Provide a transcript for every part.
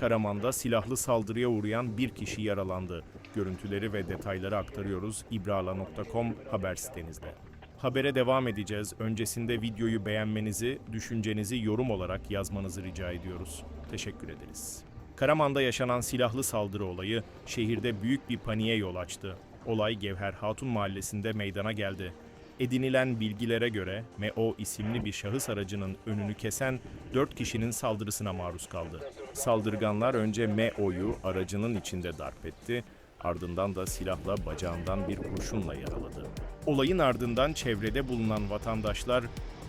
Karaman'da silahlı saldırıya uğrayan bir kişi yaralandı. Görüntüleri ve detayları aktarıyoruz ibrala.com haber sitenizde. Habere devam edeceğiz. Öncesinde videoyu beğenmenizi, düşüncenizi yorum olarak yazmanızı rica ediyoruz. Teşekkür ederiz. Karaman'da yaşanan silahlı saldırı olayı şehirde büyük bir paniğe yol açtı. Olay Gevher Hatun mahallesinde meydana geldi. Edinilen bilgilere göre MEO isimli bir şahıs aracının önünü kesen 4 kişinin saldırısına maruz kaldı. Saldırganlar önce MEO'yu aracının içinde darp etti, ardından da silahla bacağından bir kurşunla yaraladı. Olayın ardından çevrede bulunan vatandaşlar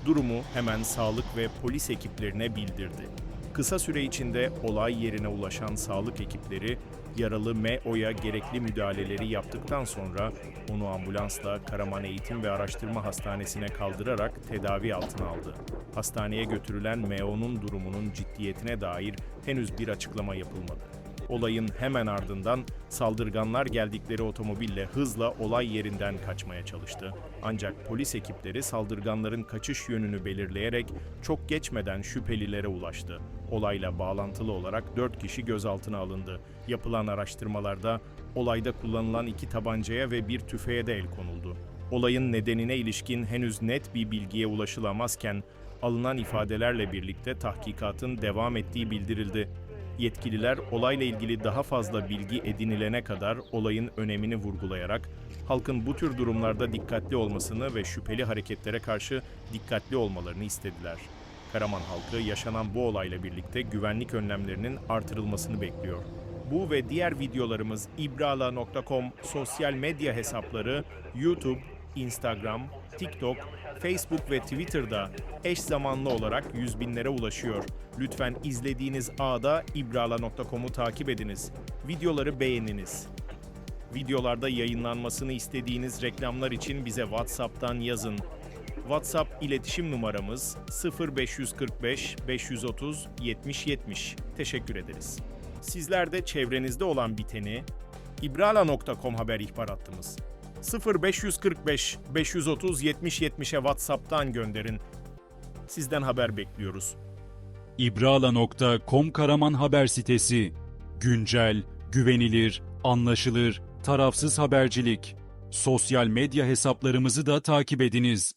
durumu hemen sağlık ve polis ekiplerine bildirdi. Kısa süre içinde olay yerine ulaşan sağlık ekipleri yaralı MEO'ya gerekli müdahaleleri yaptıktan sonra onu ambulansla Karaman Eğitim ve Araştırma Hastanesi'ne kaldırarak tedavi altına aldı. Hastaneye götürülen MEO'nun durumunun ciddiyetine dair henüz bir açıklama yapılmadı. Olayın hemen ardından saldırganlar geldikleri otomobille hızla olay yerinden kaçmaya çalıştı. Ancak polis ekipleri saldırganların kaçış yönünü belirleyerek çok geçmeden şüphelilere ulaştı. Olayla bağlantılı olarak 4 kişi gözaltına alındı. Yapılan araştırmalarda olayda kullanılan iki tabancaya ve bir tüfeğe de el konuldu. Olayın nedenine ilişkin henüz net bir bilgiye ulaşılamazken alınan ifadelerle birlikte tahkikatın devam ettiği bildirildi. Yetkililer olayla ilgili daha fazla bilgi edinilene kadar olayın önemini vurgulayarak halkın bu tür durumlarda dikkatli olmasını ve şüpheli hareketlere karşı dikkatli olmalarını istediler. Karaman halkı yaşanan bu olayla birlikte güvenlik önlemlerinin artırılmasını bekliyor. Bu ve diğer videolarımız ibrala.com sosyal medya hesapları YouTube, Instagram, TikTok, Facebook ve Twitter'da eş zamanlı olarak yüz binlere ulaşıyor. Lütfen izlediğiniz ağda ibrala.com'u takip ediniz. Videoları beğeniniz. Videolarda yayınlanmasını istediğiniz reklamlar için bize WhatsApp'tan yazın. WhatsApp iletişim numaramız 0545 530 70 70. Teşekkür ederiz. Sizler de çevrenizde olan biteni ibrala.com haber ihbar hattımız 0545 530 70 70'e WhatsApp'tan gönderin. Sizden haber bekliyoruz. İbrala.com Karaman haber sitesi. Güncel, güvenilir, anlaşılır, tarafsız habercilik. Sosyal medya hesaplarımızı da takip ediniz.